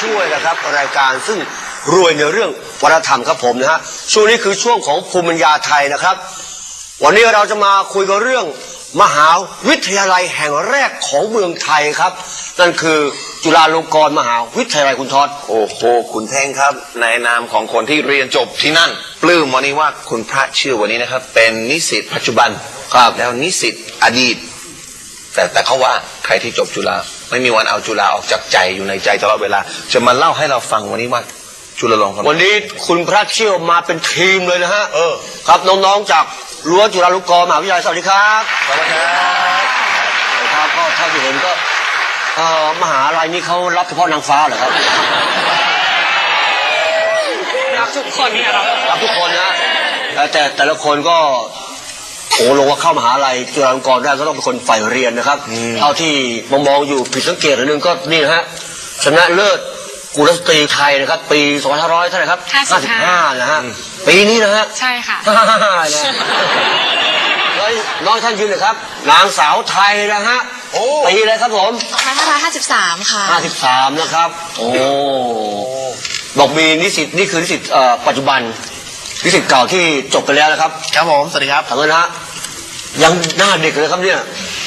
ช่วยนะครับ รายการซึ่งรวยในเรื่องวัฒนธรรมครับผมนะฮะช่วงนี้คือช่วงของภูมิปัญญาไทยนะครับ วันนี้เราจะมาคุยกันเรื่อง มหาวิทยาลัยแห่งแรกของเมืองไทยครับ นั่นคือจุฬาลงกรณ์มหาวิทยาลัยคุณทอดโอ้โหคุณแท่งครับ ในนามของคนที่เรียนจบที่นั่น ปลื้มวันนี้ว่าคุณพระชื่อวันนี้นะครับ เป็นนิสิตปัจจุบันครับแล้วนิสิตอดีต แต่แต่เขาว่าใครที่จบจุฬา ไม่มีวันเอาจุฬาออกจากใจอยู่ในใจตลอดเวลา จะมาเล่าให้เราฟังวันนี้ว่าจุฬาลงกรณ์วันนี้คุณพระเชี่ยวมาเป็นทีมเลยนะฮะเออครับน้องๆจากรั้วจุฬาลงกรณ์มหาวิทยาลัยสวัสดีครับสวัสดีครับครับก็เท่าที่เห็นก็เอ่อมหาลัยนี้เขารับเฉพาะนางฟ้าเหรอครับรับทุกคนครับรับทุกคนนะเอ่อแต่แต่ละคนก็ โอ้ลงว่าเข้ามหาลัยจุฬาลงกรณ์ได้ก็ต้องเป็นคนใฝ่เรียนนะครับเท่าที่มองมองๆอยู่ผิดสังเกตอันหนึ่งก็นี่นะฮะชนะเลิศกุลสตรีไทยนะครับ ปี2500เท่าไหร่ครับ55 55นะฮะปีนี้นะฮะใช่ค่ะนะแล้วน้องท่านยืนเลยครับนางสาวไทยนะฮะปีเลยครับผม2553 ค่ะ 53 นะครับ โอ้บอกมีนิสิตนี่คือนิสิตเอ่อปัจจุบัน นิสิตเก่าที่จบไปแล้วนะครับครับผม สวัสดีครับทางนั้นนะฮะยังหน้าเด็กเลยครับเนี่ย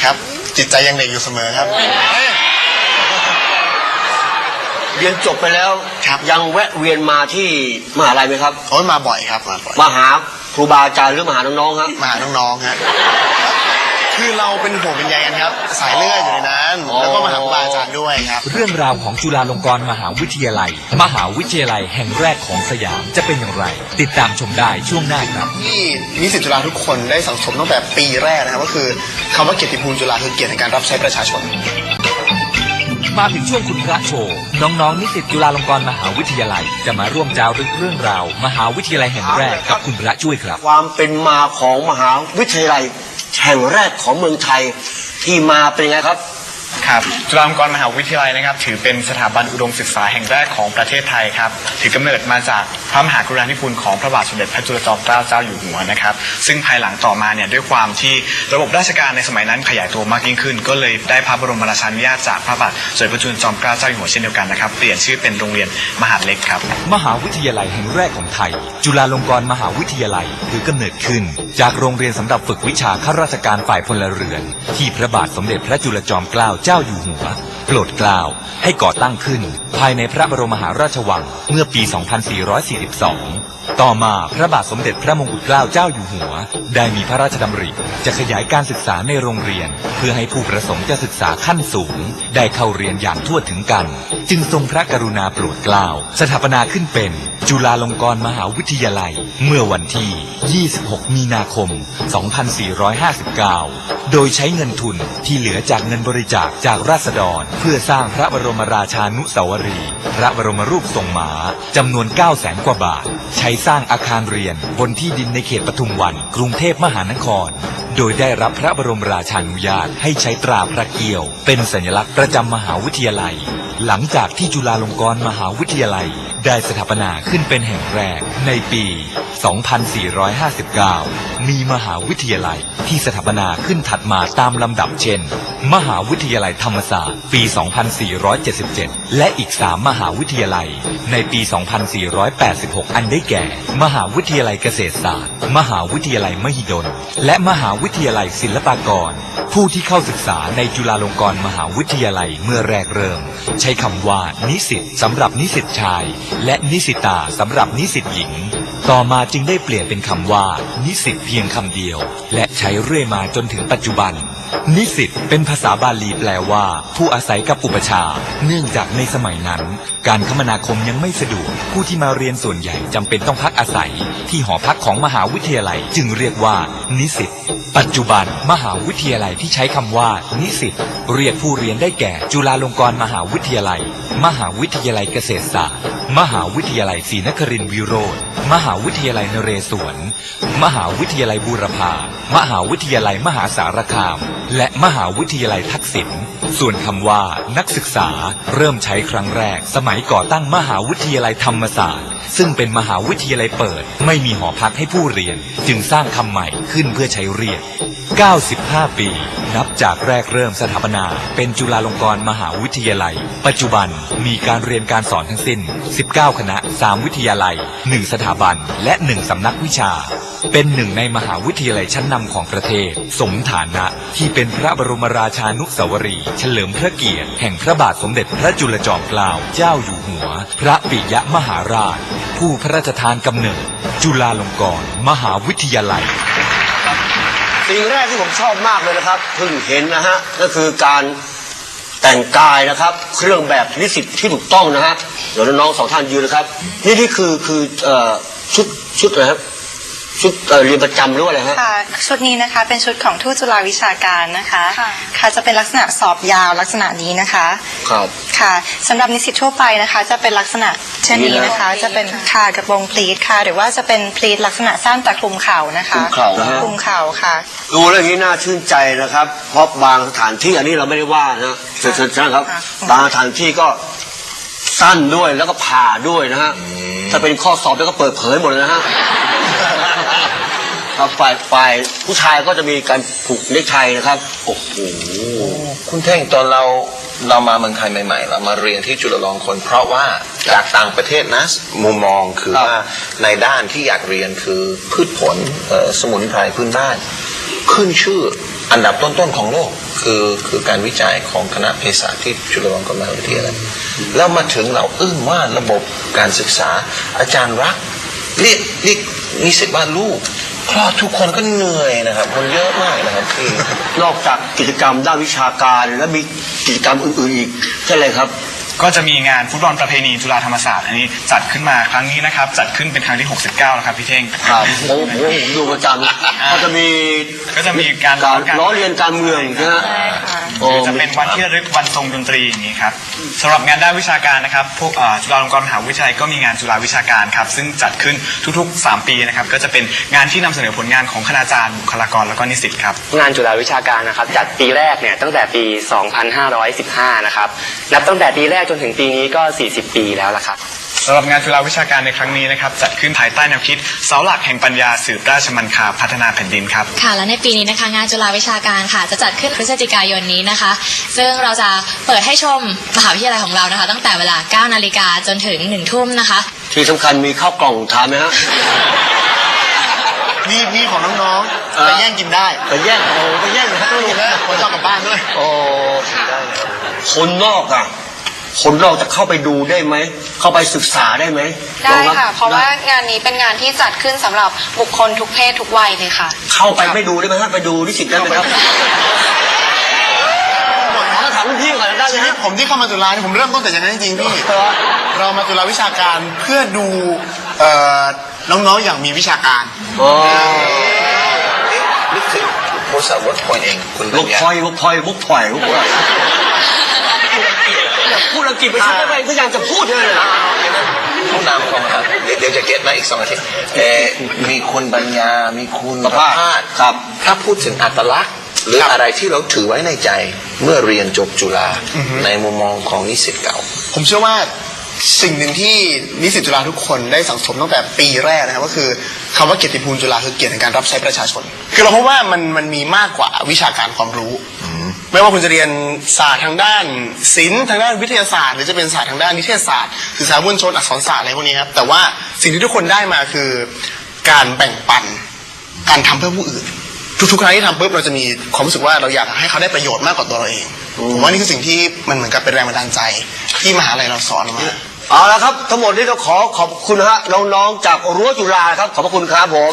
ครับ จิตใจยังเด็กอยู่เสมอครับ เรียนจบไปแล้วครับ ยังแวะเวียนมาที่มหาลัยไหมครับ โอ้ยมาบ่อยครับ มาบ่อย มาหาครูบาอาจารย์หรือมาหาน้องๆครับมาหาน้องๆฮะ คือเราเป็นห่วงเป็นใยกันครับ สายเลือดอยู่ในนั้นอ๋อแล้วก็มาหาครูบาอาจารย์ด้วยครับ เรื่องราวของจุฬาลงกรณ์มหาวิทยาลัย มหาวิทยาลัยแห่งแรกของสยามจะเป็นอย่างไร ติดตามชมได้ช่วงหน้าครับ ที่นิสิตจุฬาทุกคนได้สังสมตั้งแต่ปีแรกนะครับก็คือคำว่าเกียรติภูมิจุฬาคือเกียรติในการรับใช้ประชาชน มาถึงช่วงคุณพระโชว์น้องๆนิสิตจุฬาลงกรณ์มหาวิทยาลัย จะมาร่วมจารึกเรื่องราว มหาวิทยาลัยแห่งแรกกับคุณพระช่วยครับ ความเป็นมาของมหาวิทยาลัย แห่งแรกของเมืองไทยที่มาเป็นไงครับ ครับจุฬาลงกรณ์มหาวิทยาลัยนะครับ ถือเป็นสถาบันอุดมศึกษาแห่งแรกของประเทศไทยครับ ถือกำเนิดมาจากพระมหากรุณาธิคุณของพระบาทสมเด็จพระจุลจอมเกล้าเจ้าอยู่หัวนะครับ ซึ่งภายหลังต่อมาเนี่ยด้วยความที่ระบบราชการในสมัยนั้นขยายตัวมากยิ่งขึ้น ก็เลยได้พระบรมราชานุญาตจากพระบาทสมเด็จพระจุลจอมเกล้าเจ้าอยู่หัวเช่นเดียวกันนะครับเปลี่ยนชื่อเป็นโรงเรียนมหาเล็กครับ มหาวิทยาลัยแห่งแรกของไทย จุฬาลงกรณ์มหาวิทยาลัยถือกำเนิดขึ้น จากโรงเรียนสำหรับฝึกวิชาข้าราชการฝ่ายพลเรือน ที่พระบาทสมเด็จพระจุลจอมเกล้าเจ้าอยู่หัว โปรดเกล้าให้ก่อตั้งขึ้น ภายในพระบรมมหาราชวังเมื่อปี 2442 ต่อมาพระบาทสมเด็จพระมงกุฎเกล้าเจ้าอยู่หัว ได้มีพระราชดำริ จะขยายการศึกษาในโรงเรียน เพื่อให้ผู้ประสงค์จะศึกษาขั้นสูง ได้เข้าเรียนอย่างทั่วถึงกัน จึงทรงพระกรุณาโปรดเกล้าสถาปนาขึ้นเป็น จุฬาลงกรณ์มหาวิทยาลัย เมื่อวันที่ 26 มีนาคม 2459 โดยใช้เงินทุนที่เหลือจากเงินบริจาคจากราษฎรเพื่อสร้างพระบรมราชานุสาวรีย์พระบรมรูปทรงม้าจำนวน 9 0 0แสนกว่าบาท ใช้สร้างอาคารเรียนบนที่ดินในเขตปทุมวัน กรุงเทพมหานคร โดยได้รับพระบรมราชานุญาตให้ใช้ตราพระเกียว เป็นสัญลักษณ์ประจำมหาวิทยาลัย หลังจากที่จุฬาลงกรณ์มหาวิทยาลัย ได้สถาปนาขึ้นเป็นแห่งแรกในปี 2459 มีมหาวิทยาลัยที่สถาปนาขึ้นถัดมาตามลำดับเช่น มหาวิทยาลัยธรรมศาสตร์ ปี 2477 และอีก 3 มหาวิทยาลัย ในปี 2486 อันได้แก่ มหาวิทยาลัยเกษตรศาสตร์ มหาวิทยาลัยมหิดล และมหาวิทยาลัยศิลปากร ผู้ที่เข้าศึกษาในจุฬาลงกรณ์มหาวิทยาลัยเมื่อแรกเริ่มใช้ช้คำว่านิสิตสำหรับนิสิตชาย และนิสิตาสำหรับนิสิตหญิง ต่อมาจึงได้เปลี่ยนเป็นคำว่า นิสิตเพียงคำเดียว และใช้เรื่อยมาจนถึงปัจจุบัน นิสิตเป็นภาษาบาลีแปลว่า ผู้อาศัยกับอุปชา เนื่องจากในสมัยนั้น การคมนาคมยังไม่สะดวก ผู้ที่มาเรียนส่วนใหญ่จำเป็นต้องพักอาศัย ที่หอพักของมหาวิทยาลัยจึงเรียกว่า นิสิตปัจจุบันมหาวิทยาลัยที่ใช้คำว่า นิสิตเรียกผู้เรียนได้แก่ จุฬาลงกรณ์มหาวิทยาลัย มหาวิทยาลัยเกษตรศาสตร์ มหาวิทยาลัยศรีนครินทรวิโรธมหาาวิทยาลัยนเรศวร มหาวิทยาลัยบูรพา มหาวิทยาลัยมหาสารคาม และมหาวิทยาลัยทักษิณ ส่วนคำว่านักศึกษาเริ่มใช้ครั้งแรก สมัยก่อตั้งมหาวิทยาลัยธรรมศาสตร์ ซึ่งเป็นมหาวิทยาลัยเปิด ไม่มีหอพักให้ผู้เรียน จึงสร้างคำใหม่ขึ้นเพื่อใช้เรียก 95 ปี นับจากแรกเริ่มสถาปนา เป็นจุฬาลงกรณ์มหาวิทยาลัย ปัจจุบันมีการเรียนการสอนทั้งสิ้น 19 คณะ 3 วิทยาลัย 1 สถาบัน และ 1 สำนักวิชา เป็นหนึ่งในมหาวิทยาลัยชั้นนำของประเทศ สมฐานะที่เป็นพระบรมราชานุสาวรีเฉลิมพระเกียรติแห่งพระบาทสมเด็จพระจุลจอมเกล้าเจ้าอยู่หัว พระปิยมหาราชผู้พระราชทานกำเนิด จุฬาลงกรณ์มหาวิทยาลัย สิ่งแรกที่ผมชอบมากเลยนะครับเพิ่งเห็นนะฮะก็คือการแต่งกายนะครับ เครื่องแบบนิสิตที่ถูกต้องนะฮะเดี๋ยวน้องๆสองท่านยืนนะครับ นี่นี่คือคือเอ่อชุดชุดอะไรครับ ชุดเอ่อเรียนประจำหรือว่าอะไรฮะ ค่ะชุดนี้นะคะเป็นชุดของทูตจุฬาวิชาการนะคะค่ะ ค่ะจะเป็นลักษณะสอบยาวลักษณะนี้นะคะครับ ค่ะสำหรับนิสิตทั่วไปนะคะ จะเป็นลักษณะเช่นนี้นะคะ จะเป็นค่ะกระโปรงพลีทค่ะ หรือว่าจะเป็นพลีทลักษณะสั้นแต่คลุมเข่านะคะคลุมเข่านะฮะ คลุมเข่าค่ะ ดูแล้วอย่างนี้น่าชื่นใจนะครับ เพราะบางสถานที่อันนี้เราไม่ได้ว่านะเชิญเชิญเชิญครับ ค่ะ บางสถานที่ก็สั้นด้วยแล้วก็ผ่าด้วยนะฮะถ้าเป็นข้อสอบแล้วก็เปิดเผยหมดเลยนะฮะ ครับฝ่ายฝ่ายผู้ชายก็จะมีการผูกเนคไทนะครับโอ้โหคุณเท่งตอนเราเรามาเมืองไทยใหม่ๆ เรามาเรียนที่จุฬาลงกรณ์เพราะว่าจากต่างประเทศนะมุมมองคือว่าในด้านที่อยากเรียนคือพืชผลสมุนไพรพื้นบ้านขึ้นชื่ออันดับต้นๆของโลกคือคือการวิจัยของคณะเภสัชที่จุฬาลงกรณ์มหาวิทยาลัยแล้วมาถึงเราอึ้งว่าระบบการศึกษาอาจารย์รักเรียกเรียกนิสิตว่าลูก คลอดทุกคนก็เหนื่อยนะครับ คนเยอะมากนะครับที่นอกจากกิจกรรมด้านวิชาการแล้วมีกิจกรรมอื่นๆอีกใช่เลยครับ ก็จะมีงานฟุตบอลประเพณีจุฬาธรรมศาสตร์อันนี้จัดขึ้นมาครั้งนี้นะครับ จัดขึ้นเป็นครั้งที่ 69 แล้วครับพี่เท่ง ครับผมผมผมดูประจำก็จะมีก็จะมีการการ ล้อเลียนการเมืองนะฮะ โอ้คือจะเป็นวันที่ระลึกวันทรงดนตรีอย่างนี้ครับสำหรับงานด้านวิชาการนะครับพวกเอ่อจุฬาลงกรณ์มหาวิทยาลัยก็มีงานจุฬาวิชาการครับซึ่งจัดขึ้นทุกๆ 3 ปีนะครับก็จะเป็นงานที่นำเสนอผลงานของคณาจารย์บุคลากรแล้วก็นิสิตครับ งานจุฬาวิชาการนะครับจัดปีแรกเนี่ยตั้งแต่ปี 2515 นะครับ นับตั้งแต่ปีแรกจนถึงปีนี้ก็ 40 ปีแล้วละครับ สำหรับงานจุฬาวิชาการในครั้งนี้นะครับจัดขึ้นภายใต้แนวคิดเสาหลักแห่งปัญญาสืบราชมันคาพัฒนาแผ่นดินครับ ค่ะและในปีนี้นะคะ งานจุฬาวิชาการค่ะ จะจัดขึ้นพฤศจิกายนนี้นะคะ ซึ่งเราจะเปิดให้ชมมหาวิทยาลัยของเรานะคะ ตั้งแต่เวลา 9 นาฬิกาจนถึง 1 ทุ่มนะคะ ที่สำคัญมีข้าวกล่องทานไหมฮะมีมีของน้องเออๆไปแย่งกินได้ไปแย่งโอ้ไปแย่งนะฮะลูกนะคนชอบกลับบ้านด้วย โอ้คนนอกอะ คนนอกจะเข้าไปดูได้ไหม เข้าไปศึกษาได้ไหมได้ลองค่ะบเพราะว่างานนี้เป็นงานที่จัดขึ้นสำหรับบุคคลทุกเพศทุกวัยเลยค่ะ เข้าไปไม่ดูได้ไหมฮะไปดูนิสิตได้ไหมครับขอถามรุ่นพี่ก่อนได้ไหมชีวิตฮะ ผมที่เข้ามาจุฬาเนี่ยผมเริ่มต้นแต่อย่างนั้นจริงๆพี่ เรามาจุฬาวิชาการเพื่อดูเอ่อน้องๆอย่างมีวิชาการ โอ้นึกถึงโพสต์เวิร์กพอยต์เอง คุณบุปักญญาพลอยบุกพลอยบุกพลอยบุกพลอยพูดอัง กฤษไปชัดได้ไหมพยายามจะพูดเลยห้องน้ำของครับเดี๋ยวเดี๋ยวจะเก็ตนะอีกสองอาทิตย์เอ่อมีคุณปัญญา มีคุณประภาสครับ ถ้าพูดถึงอัตลักษณ์ หรืออะไรที่เราถือไว้ในใจ เมื่อเรียนจบจุฬาในมุมมองของนิสิตเก่า ผมเชื่อว่าสิ่งหนึ่งที่นิสิตจุฬาทุกคนได้สังสมตั้งแต่ปีแรกนะครับก็คือคำว่าเกียรติภูมิจุฬาคือเกียรติในการรับใช้ประชาชน คือเราพบว่ามันมันมีมากกว่าวิชาการความรู้ ไม่ว่าคุณจะเรียนศาสตร์ทางด้านศิลป์ทางด้านวิทยาศาสตร์ หรือจะเป็นศาสตร์ทางด้านนิเทศศาสตร์สื่อสารมวลชนอักษรศาสตร์อะไรพวกนี้ครับแต่ว่าสิ่งที่ทุกคนได้มาคือการแบ่งปันการทำเพื่อผู้อื่น ทุกๆครั้งที่ทำปุ๊บเราจะมีความรู้สึกว่าเราอยากให้เขาได้ประโยชน์มากกว่าตัวเราเองผมว่านี่คือสิ่งที่มันเหมือนกับเป็นแรงบันดาลใจที่มหาลัยเราสอนเรามาเอาละครับ ทั้งหมดนี้ต้องขอขอบคุณนะฮะน้องๆจากรั้วจุฬาครับ ขอบพระคุณครับผม